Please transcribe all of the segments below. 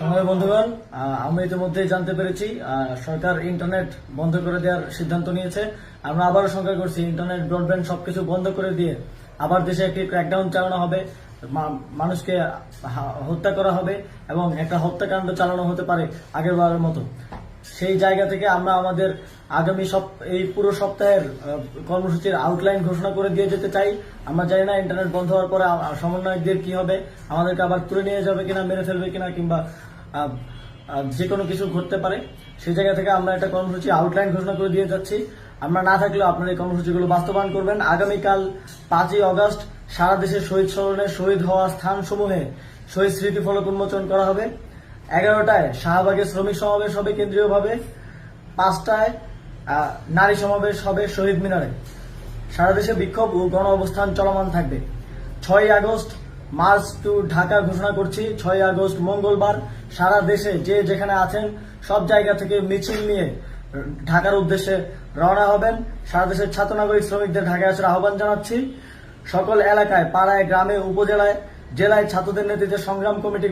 সময় বন্ধুগণ আমি ইতিমধ্যে জানতে পেরেছি সরকার ইন্টারনেট বন্ধ করে দেওয়ার সিদ্ধান্ত নিয়েছে। আমরা আবারও শঙ্কা করছি, ইন্টারনেট, ব্রডব্যান্ড সবকিছু বন্ধ করে দিয়ে আবার দেশে একটি ক্র্যাকডাউন চালানো হবে। মানুষকে হত্যা করা হবে এবং একটা হত্যাকাণ্ড চালানো হতে পারে আগের বারের মতো। সেই জায়গা থেকে আমরা আমাদের আগামী সপ, এই পুরো সপ্তাহের কর্মসূচির আউটলাইন ঘোষণা করে দিয়ে যেতে চাই। আমরা জানি না ইন্টারনেট বন্ধ হওয়ার পরে সমন্বয়কদের কি হবে, আমাদেরকে আবার তুলে নিয়ে যাবে কিনা, মেরে ফেলবে কিনা, কিংবা যে কোনো কিছু ঘটতে পারে। সেই জায়গা থেকে আমরা একটা কর্মসূচি আউটলাইন ঘোষণা করে দিয়ে যাচ্ছি। আমরা না থাকলেও আপনারা এই কর্মসূচিগুলো বাস্তবায়ন করবেন। আগামীকাল পাঁচই অগস্ট সারা দেশে শহীদ স্মরণে শহীদ হওয়া স্থানসমূহে শহীদ স্মৃতি ফলক উন্মোচন করা হবে। এগারোটায় শাহবাগে শ্রমিক সমাবেশ হবে কেন্দ্রীয়ভাবে, পাঁচটায় নারী সমাবেশ হবে শহীদ মিনারে। সারা দেশে বিক্ষোভ ও গণ অবস্থান চলমান থাকবে। ছয় আগস্ট মার্চ টু ঢাকা ঘোষণা করছি। ছয় আগস্ট মঙ্গলবার সারা দেশে যে যেখানে আছেন সব জায়গা থেকে মিছিল নিয়ে ঢাকার উদ্দেশ্যে রওনা হবেন। সারা দেশের ছাত্র নাগরিক শ্রমিকদের ঢাকায় আসার আহ্বান জানাচ্ছি। সকল এলাকায়, পাড়ায়, গ্রামে, উপজেলায় জেলায় ছাত্রদের নেতৃত্বে সংগ্রাম কমিটি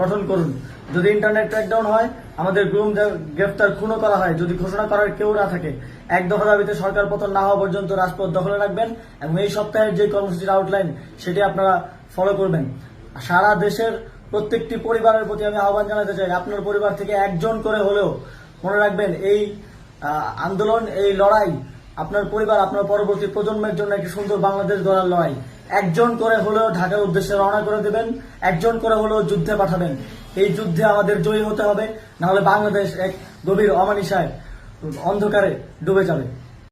গঠন করুন। যদি ইন্টারনেট ক্র্যাকডাউন হয়, আমাদের গ্রুম গ্রেফতার খুনও করা হয়। যদি ঘোষণা করার কেউ না থাকে, এক দফা দাবিতে সরকার পতন না হওয়া পর্যন্ত রাজপথ দখলে রাখবেন এবং এই সপ্তাহের যে কর্মসূচির আউটলাইন সেটি আপনারা ফলো করবেন। সারা দেশের প্রত্যেকটি পরিবারের প্রতি আমি আহ্বান জানাতে চাই, আপনার পরিবার থেকে একজন করে হলেও মনে রাখবেন, এই আন্দোলন, এই লড়াই আপনার পরিবার, আপনার পরবর্তী প্রজন্মের জন্য একটি সুন্দর বাংলাদেশ গড়ার লড়াই। একজন করে হলেও ঢাকার উদ্দেশ্যে রওনা করে দেবেন, একজন করে হলেও যুদ্ধে পাঠাবেন। এই যুদ্ধে আমাদের জয়ী হতে হবে, নাহলে বাংলাদেশ এক গভীর অমানিসায় অন্ধকারে ডুবে যাবে।